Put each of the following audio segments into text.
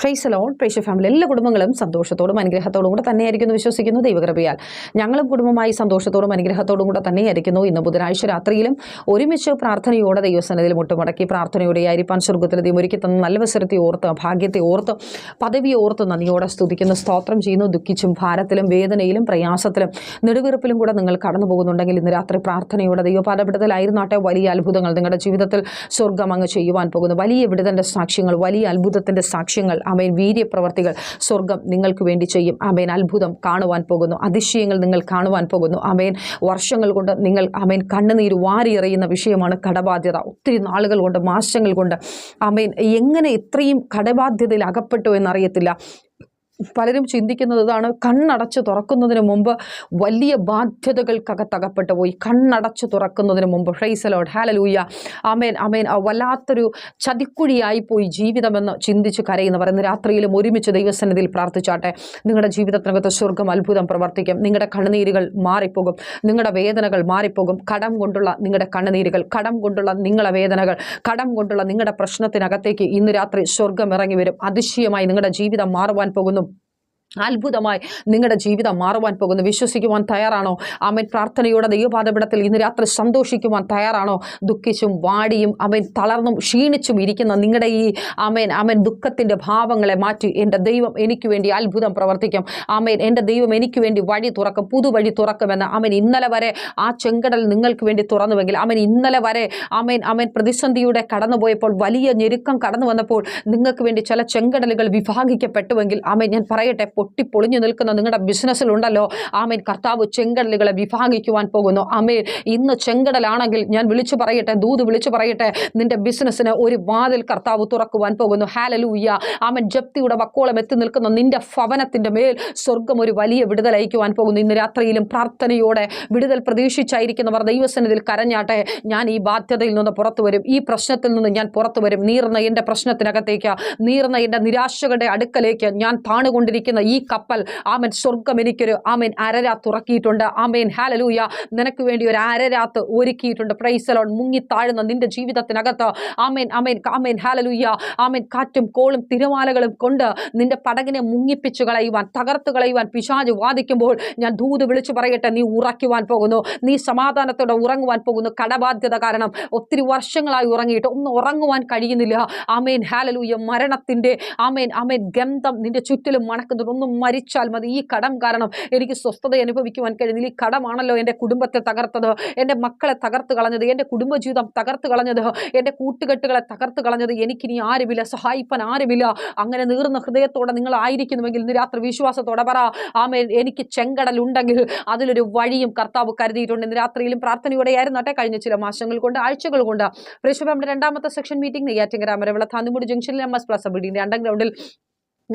Fries loan പ്രേക്ഷ family എല്ലാ കുടുംബങ്ങളും സന്തോഷത്തോടും അനുഗ്രഹത്തോടും കൂടെ തന്നെയായിരിക്കുന്നു വിശ്വസിക്കുന്നു ദൈവകൃപയാൽ. ഞങ്ങളും കുടുംബമായി സന്തോഷത്തോടും അനുഗ്രഹത്തോടും കൂടെ തന്നെയായിരിക്കുന്നു. ഇന്ന് ബുധനാഴ്ച രാത്രിയിലും ഒരുമിച്ച് പ്രാർത്ഥനയോടെ ദൈവസന്നിധിയിൽ മുട്ടുമടക്കി പ്രാർത്ഥനയോടെ ആയിരിക്കാൻ സ്വർഗത്തിൽ ദൈവം ഒരുക്കി തന്ന നല്ല വസരത്തെ ഓർത്ത് ഭാഗ്യത്തെ ഓർത്ത് പദവിയെ ഓർത്ത് നന്ദിയോടെ സ്തുതിക്കുന്നു സ്തോത്രം ചെയ്യുന്നു ദുഃഖിച്ചും ഭാരത്തിലും വേദനയിലും പ്രയാസത്തിലും നെടുവീർപ്പിലും കൂടെ നിങ്ങൾ കടന്നു പോകുന്നുണ്ടെങ്കിൽ ഇന്ന് രാത്രി പ്രാർത്ഥനയോടെ ദൈവപാദപിടത്തിലായിരുന്നാട്ടെ വലിയ അത്ഭുതങ്ങൾ നിങ്ങളുടെ ജീവിതത്തിൽ സ്വർഗം അങ്ങ് ചെയ്യുവാൻ പോകുന്നു. വലിയ വിടുതന്റെ സാക്ഷ്യങ്ങൾ വലിയ അത്ഭുതത്തിന്റെ സാക്ഷ്യങ്ങൾ അമേൻ വീര്യപ്രവർത്തികൾ സ്വർഗം നിങ്ങൾക്ക് വേണ്ടി ചെയ്യും. അമേൻ അത്ഭുതം കാണുവാൻ പോകുന്നു. അതിശയങ്ങൾ നിങ്ങൾ കാണുവാൻ പോകുന്നു. അമേൻ വർഷങ്ങൾ കൊണ്ട് നിങ്ങൾ അമേൻ കണ്ണുനീര് വാരിയെറിയുന്ന വിഷയമാണ് കടബാധ്യത. ഒത്തിരി നാളുകൾ കൊണ്ട് മാസങ്ങൾ കൊണ്ട് അമേൻ എങ്ങനെ ഇത്രയും കടബാധ്യതയിൽ അകപ്പെട്ടു എന്നറിയത്തില്ല. പലരും ചിന്തിക്കുന്നത് ഇതാണ് കണ്ണടച്ച് തുറക്കുന്നതിന് മുമ്പ് വലിയ ബാധ്യതകൾക്കകത്തകപ്പെട്ടു പോയി. കണ്ണടച്ച് തുറക്കുന്നതിന് മുമ്പ്. ഫ്രൈസലോഡ് ഹാലലൂയ അമേൻ അമേൻ വല്ലാത്തൊരു ചതിക്കുഴിയായിപ്പോയി ജീവിതമെന്ന് ചിന്തിച്ച് കരയുന്നവർ ഇന്ന് രാത്രിയിലും ഒരുമിച്ച് ദൈവസന്നിധിയിൽ പ്രാർത്ഥിച്ചാട്ടെ. നിങ്ങളുടെ ജീവിതത്തിനകത്ത് സ്വർഗം അത്ഭുതം പ്രവർത്തിക്കും. നിങ്ങളുടെ കണ്ണുനീരുകൾ മാറിപ്പോകും. നിങ്ങളുടെ വേദനകൾ മാറിപ്പോകും. കടം കൊണ്ടുള്ള നിങ്ങളുടെ കണ്ണുനീരുകൾ കടം കൊണ്ടുള്ള നിങ്ങളുടെ വേദനകൾ കടം കൊണ്ടുള്ള നിങ്ങളുടെ പ്രശ്നത്തിനകത്തേക്ക് ഇന്ന് രാത്രി സ്വർഗം ഇറങ്ങി വരും. അതിശയമായി നിങ്ങളുടെ ജീവിതം മാറുവാൻ പോകുന്നു. അത്ഭുതമായി നിങ്ങളുടെ ജീവിതം മാറുവാൻ പോകുന്നു. വിശ്വസിക്കുവാൻ തയ്യാറാണോ? അവൻ പ്രാർത്ഥനയോടെ ദൈവപാദപിടത്തിൽ ഇന്ന് രാത്രി സന്തോഷിക്കുവാൻ തയ്യാറാണോ? ദുഃഖിച്ചും വാടിയും അവൻ തളർന്നും ക്ഷീണിച്ചും ഇരിക്കുന്ന നിങ്ങളുടെ ഈ അമേൻ അമൻ ദുഃഖത്തിന്റെ ഭാവങ്ങളെ മാറ്റി എന്റെ ദൈവം എനിക്ക് വേണ്ടി അത്ഭുതം പ്രവർത്തിക്കും. അമേൻ എന്റെ ദൈവം എനിക്ക് വേണ്ടി വഴി തുറക്കും. പുതുവഴി തുറക്കുമെന്ന് അവൻ ഇന്നലെ വരെ ആ ചെങ്കടൽ നിങ്ങൾക്ക് വേണ്ടി തുറന്നുവെങ്കിൽ അവൻ ഇന്നലെ വരെ അമേൻ അമേൻ പ്രതിസന്ധിയുടെ കടന്നുപോയപ്പോൾ വലിയ ഞെരുക്കം കടന്നു വന്നപ്പോൾ നിങ്ങൾക്ക് വേണ്ടി ചില ചെങ്കടലുകൾ വിഭാഗിക്കപ്പെട്ടുവെങ്കിൽ അമേൻ ഞാൻ പറയട്ടെ പൊട്ടിപ്പൊളിഞ്ഞു നിൽക്കുന്ന നിങ്ങളുടെ ബിസിനസ്സിലുണ്ടല്ലോ ആമേൻ. കർത്താവ് ചെങ്കടലുകളെ വിഭാഗിക്കുവാൻ പോകുന്നു. ആമേൻ. ഇന്ന് ചെങ്കടലാണെങ്കിൽ ഞാൻ വിളിച്ചു പറയട്ടെ ദൂത് വിളിച്ചു പറയട്ടെ. നിന്റെ ബിസിനസ്സിന് ഒരു വാതിൽ കർത്താവ് തുറക്കുവാൻ പോകുന്നു. ഹാലലൂയ്യ ആമൻ. ജപ്തിയുടെ വക്കോളം എത്തി നിൽക്കുന്ന നിന്റെ ഭവനത്തിന്റെ മേൽ സ്വർഗം ഒരു വലിയ വിടുതൽ അയക്കുവാൻ പോകുന്നു. ഇന്ന് രാത്രിയിലും പ്രാർത്ഥനയോടെ വിടുതൽ പ്രതീക്ഷിച്ചായിരിക്കുന്നവർ ദൈവസന്നിധിയിൽ കരഞ്ഞാട്ടെ. ഞാൻ ഈ ബാധ്യതയിൽ നിന്ന് പുറത്തു വരും. ഈ പ്രശ്നത്തിൽ നിന്ന് ഞാൻ പുറത്തു വരും. നീർന്ന എന്റെ പ്രശ്നത്തിനകത്തേക്ക് നീർന്ന എന്റെ നിരാശകളുടെ അടുക്കലേക്ക് ഞാൻ താണുകൊണ്ടിരിക്കുന്ന കപ്പൽ. ആമൻ. സ്വർഗം എനിക്കൊരു ആമേൻ അരരാത്ത് തുറക്കിയിട്ടുണ്ട് ആമേൻ. ഹാലലൂയ നിനക്ക് വേണ്ടി ഒരു അരരാത്ത് ഒരുക്കിയിട്ടുണ്ട്. പ്രൈസലോൺ മുങ്ങി താഴുന്ന നിന്റെ ജീവിതത്തിനകത്ത്. ആമേൻ ആമേൻ ആമേൻ. ഹാലലൂയ ആമേൻ. കാറ്റും കോളും തിരമാലകളും കൊണ്ട് നിന്റെ പടകിനെ മുങ്ങിപ്പിച്ചു കളയുവാൻ തകർത്ത് കളയുവാൻ പിശാജ് വാദിക്കുമ്പോൾ ഞാൻ ദൂത് വിളിച്ചു പറയട്ടെ. നീ ഉറക്കുവാൻ പോകുന്നു. നീ സമാധാനത്തോടെ ഉറങ്ങുവാൻ പോകുന്നു. കടബാധ്യത കാരണം ഒത്തിരി വർഷങ്ങളായി ഉറങ്ങിയിട്ട് ഒന്ന് ഉറങ്ങുവാൻ കഴിയുന്നില്ല. ആമേൻ. ഹാലലൂയ മരണത്തിന്റെ ആമേൻ ആമേൻ. ഗന്ധം നിന്റെ ചുറ്റിലും മണക്കുന്നുണ്ട്. ഒന്ന് മരിച്ചാൽ മതി. ഈ കടം കാരണം എനിക്ക് സ്വസ്ഥത അനുഭവിക്കുവാൻ കഴിയുന്നില്ല ഈ കടമാണല്ലോ എന്റെ കുടുംബത്തെ തകർത്തത്. എന്റെ മക്കളെ തകർത്ത് കളഞ്ഞത്. എന്റെ കുടുംബജീവിതം തകർത്ത് കളഞ്ഞത്. എന്റെ കൂട്ടുകെട്ടുകളെ തകർത്ത് കളഞ്ഞത്. എനിക്കിനി ആരുമില്ല. സഹായിപ്പാൻ ആരുമില്ല. അങ്ങനെ നീർന്ന ഹൃദയത്തോടെ നിങ്ങൾ ആയിരിക്കുന്നുവെങ്കിൽ ഇന്ന് രാത്രി വിശ്വാസത്തോടെ പറ. ആമേ എനിക്ക് ചെങ്കടൽ ഉണ്ടെങ്കിൽ അതിലൊരു വഴിയും കർത്താവ് കരുതിയിട്ടുണ്ട്. ഇന്ന് രാത്രിയിലും പ്രാർത്ഥനയോടെ ആയിരുന്നട്ടെ കഴിഞ്ഞ ചില മാസങ്ങൾ കൊണ്ട് ആഴ്ചകൾ കൊണ്ട്. നമ്മുടെ രണ്ടാമത്തെ സെക്ഷൻ മീറ്റിംഗ് നെയ്യാറ്റിങ്കര അമരവിള ജംഗ്ഷനിൽ എം എസ് പ്ലസ് ബിൽഡിംഗ് രണ്ടാം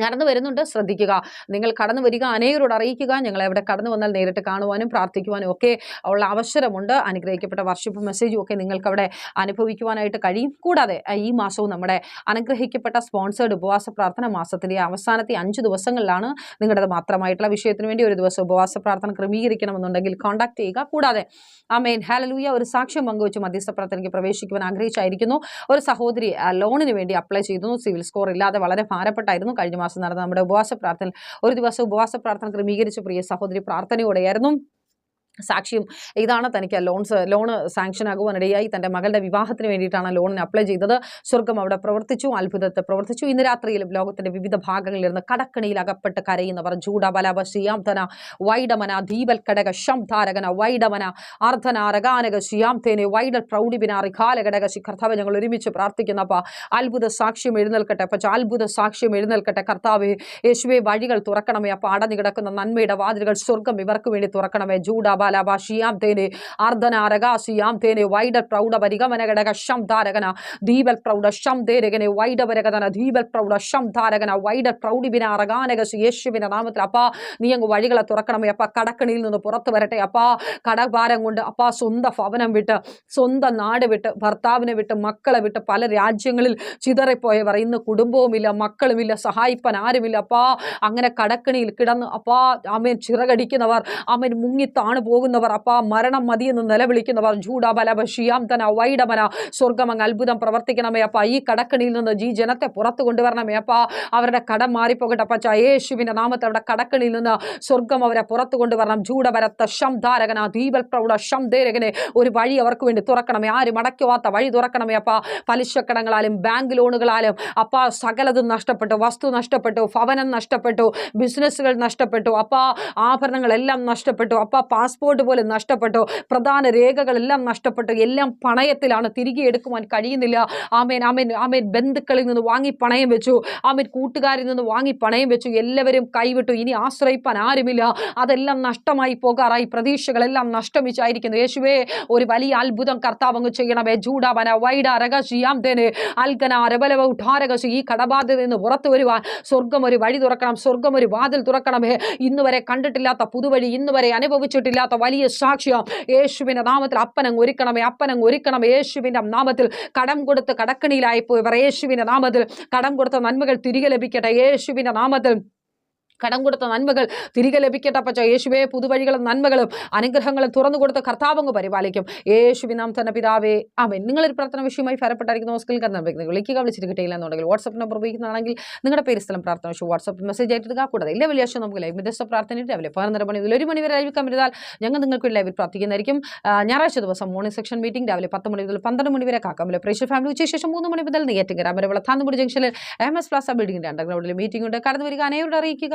നടന്നു വരുന്നുണ്ട്. ശ്രദ്ധിക്കുക. നിങ്ങൾ കടന്നു വരിക അനേകരോട് അറിയിക്കുക. ഞങ്ങൾ എവിടെ കടന്നു വന്നാൽ നേരിട്ട് കാണുവാനും പ്രാർത്ഥിക്കുവാനും ഒക്കെ ഉള്ള അവസരമുണ്ട്. അനുഗ്രഹിക്കപ്പെട്ട വർഷിപ്പ് മെസ്സേജും ഒക്കെ നിങ്ങൾക്ക് അവിടെ അനുഭവിക്കുവാനായിട്ട് കഴിയും. കൂടാതെ ഈ മാസവും നമ്മുടെ അനുഗ്രഹിക്കപ്പെട്ട സ്പോൺസേഡ് ഉപവാസ പ്രാർത്ഥന മാസത്തിന്റെ അവസാനത്തെ അഞ്ച് ദിവസങ്ങളിലാണ് നിങ്ങളുടേത് മാത്രമായിട്ടുള്ള വിഷയത്തിന് വേണ്ടി ഒരു ദിവസം ഉപവാസ പ്രാർത്ഥന ക്രമീകരിക്കണമെന്നുണ്ടെങ്കിൽ കോൺടാക്ട് ചെയ്യുക. കൂടാതെ ആമേൻ. ഹാലലൂയ ഒരു സാക്ഷ്യം പങ്കുവച്ച് മധ്യസ്ഥ പ്രാർത്ഥനയ്ക്ക് പ്രവേശിക്കുവാൻ ആഗ്രഹിച്ചായിരിക്കുന്നു. ഒരു സഹോദരി ലോണിന് വേണ്ടി അപ്ലൈ ചെയ്തു സിവിൽ സ്കോർ ഇല്ലാതെ വളരെ ഭാരപ്പെട്ടായിരുന്നു. കഴിഞ്ഞ മാസം നടന്ന നമ്മുടെ ഉപവാസ പ്രാർത്ഥന ഒരു ദിവസം ഉപവാസ പ്രാർത്ഥന ക്രമീകരിച്ച പ്രിയ സഹോദരി പ്രാർത്ഥനയോടെയായിരുന്നു സാക്ഷ്യം ഇതാണ് തനിക്ക് ലോൺസ് ലോണ് സാങ്ഷൻ ആകുവാനിടയായി തന്റെ മകളുടെ വിവാഹത്തിന് വേണ്ടിയിട്ടാണ് ലോണിന് അപ്ലൈ ചെയ്തത്. സ്വർഗം അവിടെ പ്രവർത്തിച്ചു അത്ഭുതത്തെ പ്രവർത്തിച്ചു. ഇന്ന് രാത്രിയിലും ലോകത്തിന്റെ വിവിധ ഭാഗങ്ങളിലിരുന്ന് കടക്കണിയിൽ അകപ്പെട്ട് കരയുന്നവർ ജൂഡ ബലാബ ശ്രീയാംധന വൈഡമന ദീപൽ കടക ശംധാരകന വൈഡമന അർദ്ധന അരകാനക ശ്രീയാംധേനെ വൈഡൽ പ്രൗഢിബിന റിഖാലഘടക ശിഖർത്താവ് ഞങ്ങൾ ഒരുമിച്ച് പ്രാർത്ഥിക്കുന്ന അപ്പ അത്ഭുത സാക്ഷ്യം എഴുന്നേൽക്കട്ടെ അപ്പ അത്ഭുത സാക്ഷ്യം എഴുന്നേൽക്കട്ടെ. കർത്താവ് യേശുവെ വഴികൾ തുറക്കണമേ അപ്പോൾ അടഞ്ഞു കിടക്കുന്ന നന്മയുടെ വാതിലുകൾ സ്വർഗം ഇവർക്ക് വേണ്ടി തുറക്കണമേ. ജൂഡ ബലവ ശിയാം തേനെ അർദ്ധന വൈഡൽ പ്രൗഢ ഘടക ശംധാരകന ദീപൽ പ്രൗഢ വൈഡവരകതന ദീപൽ പ്രൗഢ ശംധാരകന വൈഡ പ്രൗഢിബിന അറഗാനക യേശുവിന്റെ നാമത്തിൽ. അപ്പാ നീ വഴികളെ തുറക്കണമേ. അപ്പ കടക്കണിയിൽ നിന്ന് പുറത്തു വരട്ടെ. കടഭാരം കൊണ്ട് അപ്പാ സ്വന്തം ഭവനം വിട്ട് സ്വന്തം നാട് വിട്ട് ഭർത്താവിനെ വിട്ട് മക്കളെ വിട്ട് പല രാജ്യങ്ങളിൽ ചിതറിപ്പോയവർ. ഇന്ന് കുടുംബവുമില്ല മക്കളുമില്ല സഹായിപ്പാൻ ആരുമില്ല. അപ്പാ അങ്ങനെ കടക്കണിയിൽ കിടന്ന് അപ്പാ അമ്മൻ ചിറകടിക്കുന്നവർ അമ്മൻ മുങ്ങി താണു പോകുന്നവർ അപ്പാ മരണം മതിയെന്ന് നിലവിളിക്കുന്നവർ ജൂഡ ബലബ ഷിയാം തന വൈഡമന. സ്വർഗമങ്ങ് അത്ഭുതം പ്രവർത്തിക്കണമേ അപ്പ. ഈ കടക്കണിയിൽ നിന്ന് ഈ ജനത്തെ പുറത്തു കൊണ്ടുവരണമേ അപ്പ. അവരുടെ കടം മാറിപ്പോകട്ടെ അപ്പച്ച യേശുവിന്റെ നാമത്തെ അവരുടെ കടക്കണിയിൽ നിന്ന് സ്വർഗം അവരെ പുറത്തു കൊണ്ടുവരണം. ജൂഡപരത്ത ശം ധാരകന ദീപൽ പ്രൗഢ ശം ധേരകനെ ഒരു വഴി അവർക്ക് വേണ്ടി തുറക്കണമേ. ആരും അടയ്ക്കുവാത്ത വഴി തുറക്കണമേ അപ്പ. പലിശക്കടങ്ങളാലും ബാങ്ക് ലോണുകളാലും അപ്പ സകലതും നഷ്ടപ്പെട്ടു. വസ്തു നഷ്ടപ്പെട്ടു. ഭവനം നഷ്ടപ്പെട്ടു. ബിസിനസ്സുകൾ നഷ്ടപ്പെട്ടു. അപ്പ ആഭരണങ്ങളെല്ലാം നഷ്ടപ്പെട്ടു. അപ്പ പാസ്പോർട്ട് പോലും നഷ്ടപ്പെട്ടു പ്രധാന രേഖകളെല്ലാം നഷ്ടപ്പെട്ടു എല്ലാം പണയത്തിലാണ് തിരികെ എടുക്കുവാൻ കഴിയുന്നില്ല. ആമേൻ ആമേൻ ആമേൻ. ബന്ധുക്കളിൽ നിന്ന് വാങ്ങി പണയം വെച്ചു. ആമേൻ കൂട്ടുകാരിൽ നിന്ന് വാങ്ങി പണയം വെച്ചു. എല്ലാവരും കൈവിട്ടു. ഇനി ആശ്രയിപ്പാൻ ആരുമില്ല. അതെല്ലാം നഷ്ടമായി പോകാറായി. പ്രതീക്ഷകളെല്ലാം നഷ്ടമിച്ചായിരിക്കുന്നു. യേശുവേ ഒരു വലിയ അത്ഭുതം കർത്താവ് അങ്ങ് ചെയ്യണമേ. ജൂഡാവന വൈഡ രകശിയാം അൽഗന അൽക്കന രബലവ ഉഠാരകശി ഈ കടബാധ്യത നിന്ന് പുറത്തു വരുവാൻ സ്വർഗം ഒരു വഴി തുറക്കണം. സ്വർഗം ഒരു വാതിൽ തുറക്കണമേ. ഇന്നുവരെ കണ്ടിട്ടില്ലാത്ത പുതുവഴി ഇന്ന് വരെ അനുഭവിച്ചിട്ടില്ലാത്ത വലിയ സാക്ഷ്യം യേശുവിന്റെ നാമത്തിൽ അപ്പനങ്ങ് ഒരുക്കണമേ അപ്പനങ്ങ് ഒരുക്കണം യേശുവിന്റെ നാമത്തിൽ കടം കൊടുത്ത് കടക്കണിയിലായി പോയവർ യേശുവിന്റെ നാമത്തിൽ കടം കൊടുത്ത നന്മകൾ തിരികെ ലഭിക്കട്ടെ യേശുവിന്റെ നാമത്തിൽ കടം കൊടുത്ത നന്മകൾ തിരികെ ലഭിക്കട്ടെ പച്ച യേശുവേ പുതുവഴികളും നന്മകളും അനുഗ്രഹങ്ങളും തുറന്നു കൊടുത്ത് കർത്താവങ്ങ് പരിപാലിക്കും. യേശുവി നാം തന്നെ പിതാവേ അവൻ നിങ്ങളൊരു പ്രാർത്ഥന വിഷയമായി ഫലപ്പെട്ടായിരിക്കുന്ന ഹോസ്കിൽ കർന്നം വിളിക്കുക വിളിച്ചിട്ട് കിട്ടിയില്ല എന്നുണ്ടെങ്കിൽ വാട്സപ്പ് നമ്പർ ഉപയോഗിക്കുന്നതാണെങ്കിൽ നിങ്ങളുടെ പേര് സ്ഥലം പ്രാർത്ഥന വിഷയം വാട്സപ്പ് മെസ്സേജ് ആയിട്ട് കൂടാതെ എല്ലാ വെള്ളിയാഴ്ച നമുക്ക് ലൈവ് മിതസ്ഥ പ്രാർത്ഥന രാവിലെ പതിനൊന്നര മണി ഒരു മണി വരെ ലൈവ് വരുന്നാൽ ഞങ്ങൾ നിങ്ങൾക്ക് ലൈവിൽ പ്രാർത്ഥിക്കുന്നതായിരിക്കും. ഞായറാഴ്ച ദിവസം മോർണിംഗ് സെക്ഷൻ മീറ്റിംഗ് രാവിലെ പത്ത് മണി മുതൽ പന്ത്രണ്ട് മണി വരെ കാക്കാമല്ലോ പ്രേക്ഷർ ഫാമിലി ഉച്ച ശേഷം മൂന്ന് മണി മുതൽ നെയ്യാറ്റിങ്കര അമരവിള താന്നുപുടി ജംഗ്ഷനിൽ എം എസ് പ്ലാസ ബിൽഡിംഗിന്റെ അണ്ടർഗ്രൗണ്ടിൽ മീറ്റിംഗ് ഉണ്ട്. കടന്നു വരിക അനേവരോട് അറിയിക്കുക.